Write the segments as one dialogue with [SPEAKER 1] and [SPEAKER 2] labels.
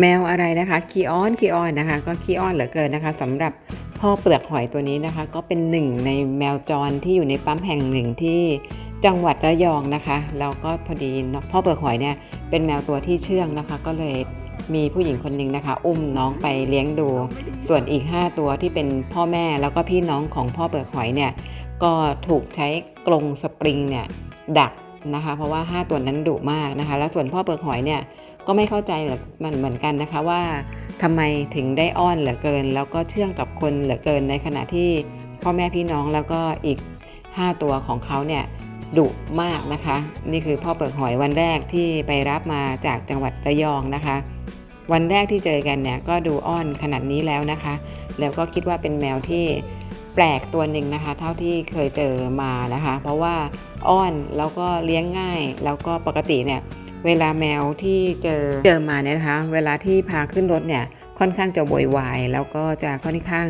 [SPEAKER 1] แมวอะไรนะคะคีออนคีออนนะคะ ก็คีออนเหลือเกินนะคะสำหรับพ่อเปลือกหอยตัวนี้นะคะ ก็เป็นหนึ่งในแมวจรที่อยู่ในปั๊มแห่งหนึ่งที่จังหวัดระยองนะคะแล้วก็พอดีพ่อเปลือกหอยเนี่ยเป็นแมวตัวที่เชื่องนะคะ ก็เลยมีผู้หญิงคนหนึ่งนะคะ อุ้มน้องไปเลี้ยงดู ส่วนอีก 5 ตัวที่เป็นพ่อแม่แล้วก็พี่น้องของพ่อเปลือกหอยเนี่ยก็ถูกใช้กรงสปริงเนี่ยดัก นะคะ เพราะว่า 5 ตัวนั้นดุมากนะคะ แล้วส่วนพ่อเปลือกหอยเนี่ยก็ไม่เข้าใจมันเหมือนกันนะคะว่าทำไมถึงได้อ้อนเหลือเกิน แล้วก็เชื่องกับคนเหลือเกินในขณะที่พ่อแม่พี่น้องแล้วก็อีก 5 ตัวของเขาเนี่ยดุมากนะคะ นี่คือพ่อเปิดหอยวันแรกที่ไปรับมาจากจังหวัดระยองนะคะ วันแรกที่เจอกันเนี่ยก็ดูอ้อนขนาดนี้แล้วนะคะ แล้วก็คิดว่าเป็นแมวที่ แปลกตัวหนึ่งนะคะ เท่าที่เคยเจอมานะคะ เพราะว่าอ้อนแล้วก็เลี้ยงง่าย แล้วก็ปกติเนี่ยเวลาแมวที่เจอเจอมาเนี่ยนะคะ เวลาที่พาขึ้นรถเนี่ยค่อนข้างจะโวยวายแล้วก็จะค่อนข้าง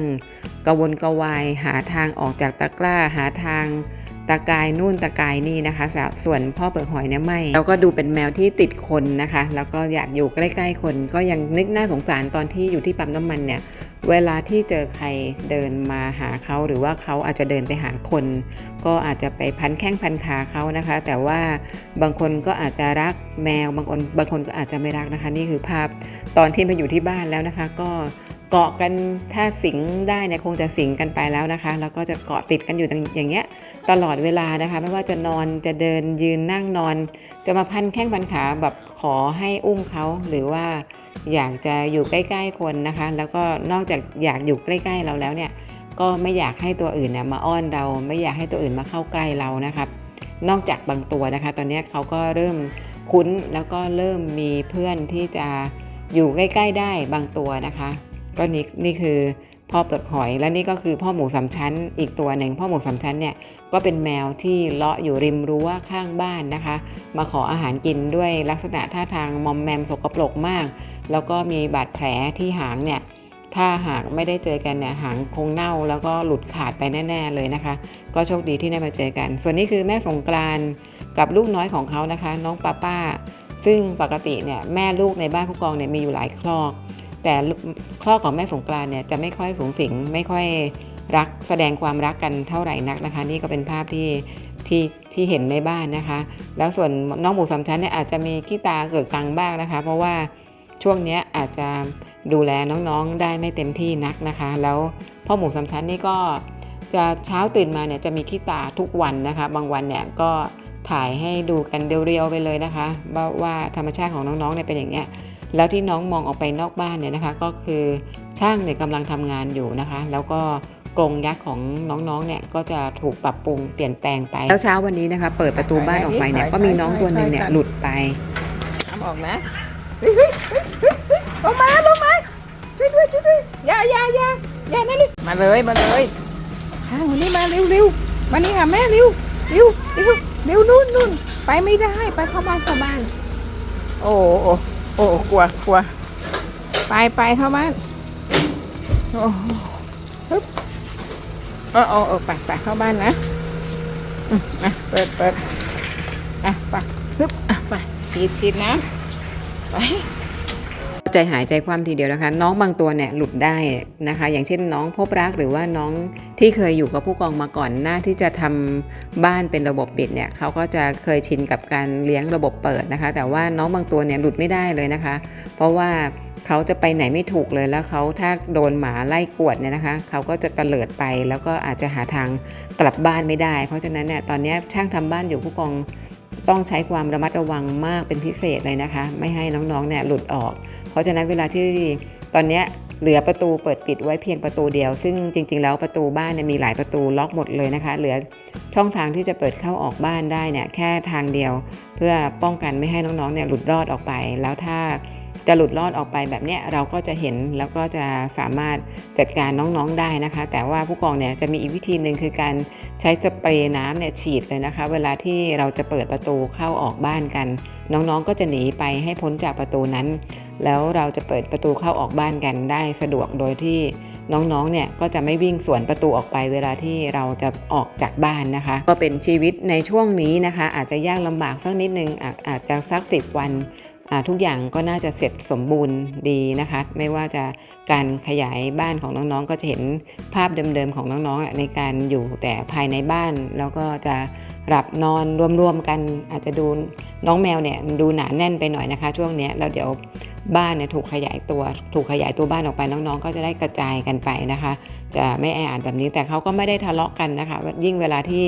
[SPEAKER 1] กระวนกระวายหาทางออกจากตะกร้าหาทางตะกายนู่นตะกายนี่นะคะ ส่วนพ่อเปิดหอยเนี่ยไม่แล้วก็ดูเป็นแมวที่ติดคนนะคะ แล้วก็อยากอยู่ใกล้ ๆ คนก็ยังนึกน่าสงสารตอนที่อยู่ที่ปั๊มน้ำมันเนี่ย เวลาที่เจอใครเดินมาหาเขาหรือว่าเขาอาจจะเดินไปหาคน ก็อาจจะไปพันแข้งพันขาเขานะคะ แต่ว่าบางคนก็อาจจะรักแมวบางคนบางคนก็อาจจะไม่รักนะคะ นี่คือภาพตอนที่มาอยู่ที่บ้านแล้วนะคะ ก็เกาะกันถ้าสิงได้เนี่ยคงจะสิงกันไปแล้วนะคะ แล้วก็จะเกาะติดกันอยู่อย่างเงี้ยตลอดเวลานะคะ ไม่ว่าจะนอนจะเดินยืนนั่งนอน จะมาพันแข้งพันขาแบบขอให้อุ้มเขาหรือว่า อยากจะอยู่ใกล้ ๆ คนนะคะ แล้วก็นอกจากอยากอยู่ใกล้ ๆ เราแล้วเนี่ยก็ไม่อยากให้ตัวอื่นเนี่ยมาอ้อนเรา ไม่อยากให้ตัวอื่นมาเข้าใกล้เรานะครับนอกจากบางตัวนะคะ ตอนนี้เขาก็เริ่มคุ้นแล้วก็เริ่มมีเพื่อนที่จะอยู่ใกล้ ๆ ได้บางตัวนะคะ ก็นี่นี่คือ พ่อเปลือกหอยและนี่ก็คือพ่อหมูสามชั้น อีกตัวหนึ่งพ่อหมูสามชั้นเนี่ยก็เป็นแมวที่เลาะอยู่ริมรั้วข้างบ้านนะคะ มาขออาหารกินด้วยลักษณะท่าทางมอมแมมสกปรกมาก แล้วก็มีบาดแผลที่หางเนี่ยถ้าหากไม่ได้เจอกันเนี่ยหางคงเน่าแล้วก็หลุดขาดไปแน่ๆเลยนะคะ ก็โชคดีที่ได้มาเจอกัน ส่วนนี้คือแม่สงกรานกับลูกน้อยของเขานะคะ น้องป้าป้า ซึ่งปกติเนี่ยแม่ลูกในบ้านผู้กองเนี่ยมีอยู่หลายคลอก แต่คลอกของแม่สงกรานต์เนี่ยจะไม่ค่อยสูงสิงไม่ค่อยรักแสดงความรักกันเท่าไหร่นักนะคะ นี่ก็เป็นภาพที่ที่ที่เห็นในบ้านนะคะ แล้วส่วนน้องหมูสามชั้นเนี่ยอาจจะมีขี้ตาเกิดกลางบ้างนะคะ เพราะว่าช่วงนี้อาจจะดูแลน้องๆได้ไม่เต็มที่นักนะคะ แล้วพ่อหมูสามชั้นนี่ก็จะเช้าตื่นมาเนี่ยจะมีขี้ตาทุกวันนะคะ บางวันเนี่ยก็ถ่ายให้ดูกันเรียวๆไปเลยนะคะว่าว่าธรรมชาติของน้องๆเนี่ยเป็นอย่างเงี้ย แล้วที่น้องมองออกไปนอกบ้านเนี่ยนะคะ ก็คือช่างเนี่ยกำลังทำงานอยู่นะคะ แล้วก็กรงยักษ์ของน้องๆ เนี่ยก็จะถูกปรับปรุงเปลี่ยนแปลงไปแล้วเช้าวันนี้นะคะ เปิดประตูบ้านออกไปเนี่ยก็มีน้องตัวหนึ่งเนี่ยหลุดไป
[SPEAKER 2] น้ำออกนะเฮ้ยเฮ้ยเฮ้ยเฮ้ยเฮ้ยลงมาลงมาช่วยด้วยช่วยด้วยอย่าอย่าอย่าอย่านะลูกมาเลยมาเลย ช่างวันนี้มาเร็วเร็วมานี่ค่ะแม่เร็วเร็วเร็วเร็วนู่นนู่นไปไม่ได้ไปเข้าบ้านเข้าบ้าน โอ้ โอ้กลัวกลัวไปไปเข้าบ้านโอ้ฮึบเออเออเออไปไปเข้าบ้านนะอืมอะเปิดเปิดอะไปฮึบอะไปฉีดฉีดน้ำไป
[SPEAKER 1] ใจหายใจความทีเดียวนะคะ น้องบางตัวเนี่ยหลุดได้นะคะ อย่างเช่นน้องพบรักหรือว่าน้องที่เคยอยู่กับผู้กองมาก่อนหน้าที่จะทำบ้านเป็นระบบปิดเนี่ยเขาก็จะเคยชินกับการเลี้ยงระบบเปิดนะคะ แต่ว่าน้องบางตัวเนี่ยหลุดไม่ได้เลยนะคะ เพราะว่าเขาจะไปไหนไม่ถูกเลยแล้วเขาถ้าโดนหมาไล่กวดเนี่ยนะคะเขาก็จะตะเลิดไปแล้วก็อาจจะหาทางกลับบ้านไม่ได้ เพราะฉะนั้นเนี่ยตอนนี้ช่างทำบ้านอยู่ผู้กองต้องใช้ความระมัดระวังมากเป็นพิเศษเลยนะคะ ไม่ให้น้องๆเนี่ยหลุดออก ราะฉะนั้นเวลาที่ตอนนี้เหลือประตูเปิดปิดไว้เพียงประตูเดียว ซึ่งจริง ๆ แล้วประตูบ้านเนี่ยมีหลายประตูล็อกหมดเลยนะคะ เหลือช่องทางที่จะเปิดเข้าออกบ้านได้เนี่ยแค่ทางเดียว เพื่อป้องกันไม่ให้น้องๆเนี่ยหลุดรอดออกไป แล้วถ้าจะหลุดรอดออกไปแบบเนี้ยเราก็จะเห็นแล้วก็จะสามารถจัดการน้องๆได้นะคะ แต่ว่าผู้กองเนี่ยจะมีอีกวิธีหนึ่งคือการใช้สเปรย์น้ำเนี่ยฉีดเลยนะคะ เวลาที่เราจะเปิดประตูเข้าออกบ้านกัน น้องๆก็จะหนีไปให้พ้นจากประตูนั้น แล้วเราจะเปิดประตูเข้าออกบ้านกันได้สะดวกโดยที่น้องๆ เนี่ยก็จะไม่วิ่งสวนประตูออกไปเวลาที่เราจะออกจากบ้านนะคะ ก็เป็นชีวิตในช่วงนี้นะคะ อาจจะยากลำบากสักนิดนึงอาจอาจจะสักสิบวันทุกอย่างก็น่าจะเสร็จสมบูรณ์ดีนะคะ ไม่ว่าจะการขยายบ้านของน้องๆ ก็จะเห็นภาพเดิมๆของน้องๆในการอยู่แต่ภายในบ้านแล้วก็จะ หลับนอนรวมๆกันอาจจะดูน้องแมวเนี่ยดูหนาแน่นไปหน่อยนะคะ ช่วงนี้แล้วเดี๋ยวบ้านเนี่ยถูกขยายตัว ถูกขยายตัวบ้านออกไปน้องๆ ก็จะได้กระจายกันไปนะคะ จะไม่แออัดแบบนี้แต่เขาก็ไม่ได้ทะเลาะกันนะคะ ยิ่งเวลาที่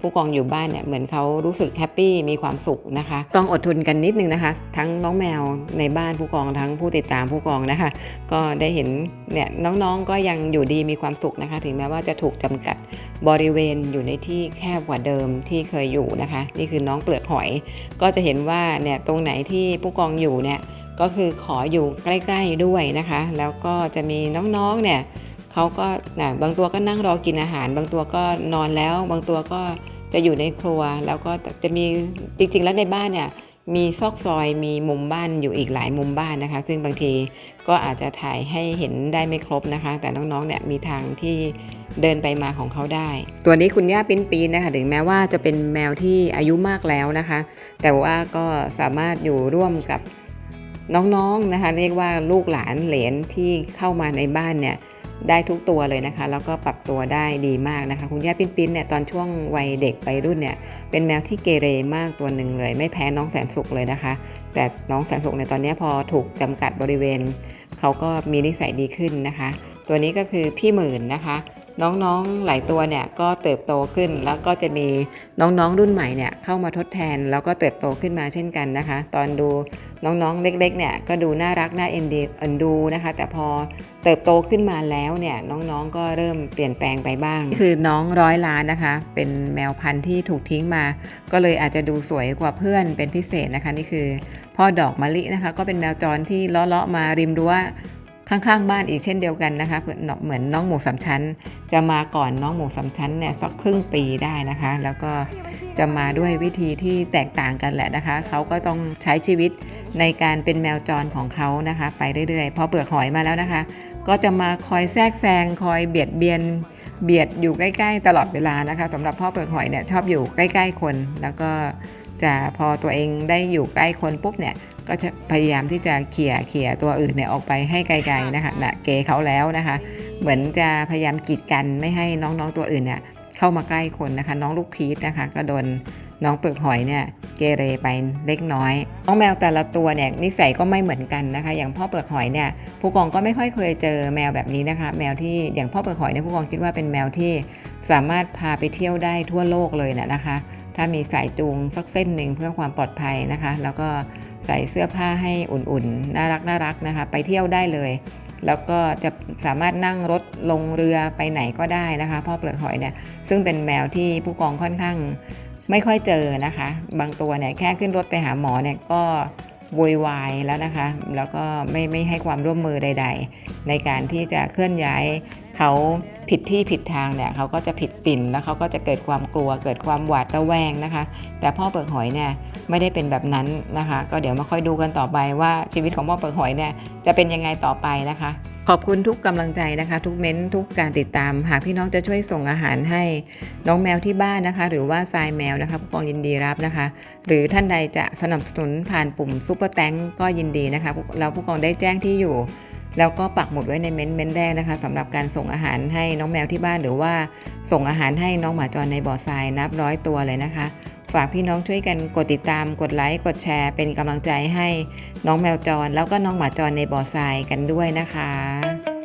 [SPEAKER 1] ผู้กองอยู่บ้านเนี่ยเหมือนเขารู้สึกแฮปปี้มีความสุขนะคะต้องอดทนกันนิดนึงนะคะ ทั้งน้องแมวในบ้านผู้กองทั้งผู้ติดตามผู้กองนะคะ ก็ได้เห็นเนี่ยน้องๆก็ยังอยู่ดีมีความสุขนะคะ ถึงแม้ว่าจะถูกจำกัดบริเวณอยู่ในที่แคบกว่าเดิมที่เคยอยู่นะคะ นี่คือน้องเปลือกหอย ก็จะเห็นว่าเนี่ยตรงไหนที่ผู้กองอยู่เนี่ยก็คือขออยู่ใกล้ ๆด้วยนะคะ แล้วก็จะมีน้องๆเนี่ย เขาก็นะบางตัวก็นั่งรอกินอาหาร บางตัวก็นอนแล้ว บางตัวก็จะอยู่ในครัว แล้วก็จะมีจริง ๆ แล้วในบ้านเนี่ยมีซอกซอยมีมุมบ้านอยู่อีกหลายมุมบ้านนะคะ ซึ่งบางทีก็อาจจะถ่ายให้เห็นได้ไม่ครบนะคะ แต่น้องๆเนี่ยมีทางที่เดินไปมาของเขาได้ ตัวนี้คุณย่าปิ้นปีนนะคะถึงแม้ว่าจะเป็นแมวที่อายุมากแล้วนะคะ แต่ว่าก็สามารถอยู่ร่วมกับน้องๆนะคะ เรียกว่าลูกหลานเหลนที่เข้ามาในบ้านเนี่ย ได้ทุกตัวเลยนะคะ แล้วก็ปรับตัวได้ดีมากนะคะ คุณย่าปิ้นปิ้นเนี่ยตอนช่วงวัยเด็กวัยรุ่นเนี่ยเป็นแมวที่เกเรมากตัวหนึ่งเลย ไม่แพ้น้องแสนสุขเลยนะคะ แต่น้องแสนสุขในตอนนี้พอถูกจำกัดบริเวณ เขาก็มีนิสัยดีขึ้นนะคะ ตัวนี้ก็คือพี่หมื่นนะคะ น้องๆหลายตัวเนี่ยก็เติบโตขึ้น แล้วก็จะมีน้องๆรุ่นใหม่เนี่ยเข้ามาทดแทนแล้วก็เติบโตขึ้นมาเช่นกันนะคะ ตอนดูน้องๆเล็กๆเนี่ยก็ดูน่ารักน่าเอ็นดีเอ็นดูนะคะ แต่พอเติบโตขึ้นมาแล้วเนี่ยน้องๆก็เริ่มเปลี่ยนแปลงไปบ้าง คือน้องร้อยล้านนะคะ เป็นแมวพันธุ์ที่ถูกทิ้งมา ก็เลยอาจจะดูสวยกว่าเพื่อนเป็นพิเศษนะคะนี่คือพ่อดอกมะลินะคะ ก็เป็นแมวจรที่เลาะๆมาริมรั้ว ข้างๆบ้านอีกเช่นเดียวกันนะคะเหมือนน้องหมูสามชั้น จะมาก่อนน้องหมูสามชั้นเนี่ยสักครึ่งปีได้นะคะ แล้วก็จะมาด้วยวิธีที่แตกต่างกันแหละนะคะ เขาก็ต้องใช้ชีวิตในการเป็นแมวจรของเขานะคะ ไปเรื่อยๆพอเปลือกหอยมาแล้วนะคะ ก็จะมาคอยแทรกแซงคอยเบียดเบียนเบียดอยู่ใกล้ ๆ ตลอดเวลานะคะสำหรับพ่อเปลือกหอยเนี่ยชอบอยู่ใกล้ ๆ คน แล้วก็ จะพอตัวเองได้อยู่ใกล้คนปุ๊บเนี่ยก็จะพยายามที่จะเขี่ยเขี่ยตัวอื่นเนี่ยออกไปให้ไกลๆนะคะนะเกเขาแล้วนะคะ เหมือนจะพยายามกีดกันไม่ให้น้องๆตัวอื่นเนี่ยเข้ามาใกล้คนนะคะ น้องลูกพีชนะคะ ก็โดนน้องเปลือกหอยเนี่ยเกเรไปเล็กน้อย น้องแมวแต่ละตัวเนี่ยนิสัยก็ไม่เหมือนกันนะคะ อย่างพ่อเปลือกหอยเนี่ยผู้กองก็ไม่ค่อยเคยเจอแมวแบบนี้นะคะ แมวที่อย่างพ่อเปลือกหอยเนี่ยผู้กองคิดว่าเป็นแมวที่สามารถพาไปเที่ยวได้ทั่วโลกเลยนะนะคะ ถ้ามีสายจูงสักเส้นหนึ่งเพื่อความปลอดภัยนะคะ แล้วก็ใส่เสื้อผ้าให้อุ่นๆ น่ารักน่ารักนะคะ ไปเที่ยวได้เลย แล้วก็จะสามารถนั่งรถลงเรือไปไหนก็ได้นะคะพ่อเปลือกหอยเนี่ยซึ่งเป็นแมวที่ผู้กองค่อนข้างไม่ค่อยเจอนะคะ บางตัวเนี่ยแค่ขึ้นรถไปหาหมอเนี่ยก็โวยวายแล้วนะคะ แล้วก็ไม่ไม่ให้ความร่วมมือใด ๆ ในการที่จะเคลื่อนย้าย เขาผิดที่ผิดทางเนี่ยเขาก็จะผิดปิ่นแล้วเขาก็จะเกิดความกลัว เกิดความหวาดระแวงนะคะ แต่พ่อเปลือกหอยเนี่ยไม่ได้เป็นแบบนั้นนะคะ ก็เดี๋ยวมาค่อยดูกันต่อไปว่าชีวิตของพ่อเปลือกหอยเนี่ยจะเป็นยังไงต่อไปนะคะ ขอบคุณทุกกำลังใจนะคะ ทุกเม้นทุกการติดตาม หากพี่น้องจะช่วยส่งอาหารให้น้องแมวที่บ้านนะคะ หรือว่าทรายแมวนะคะผู้กองยินดีรับนะคะ หรือท่านใดจะสนับสนุนผ่านปุ่มซุปเปอร์แตงก็ยินดีนะคะแล้วผู้กองได้แจ้งที่อยู่ แล้วก็ปักหมุดไว้ในเม้นต์เม้นต์แรกนะคะสำหรับการส่งอาหารให้น้องแมวที่บ้านหรือว่าส่งอาหารให้น้องหมาจรในบ่อทรายนับร้อยตัวเลยนะคะ ฝากพี่น้องช่วยกันกดติดตามกดไลค์กดแชร์ เป็นกำลังใจให้น้องแมวจร แล้วก็น้องหมาจรในบ่อทรายกันด้วยนะคะ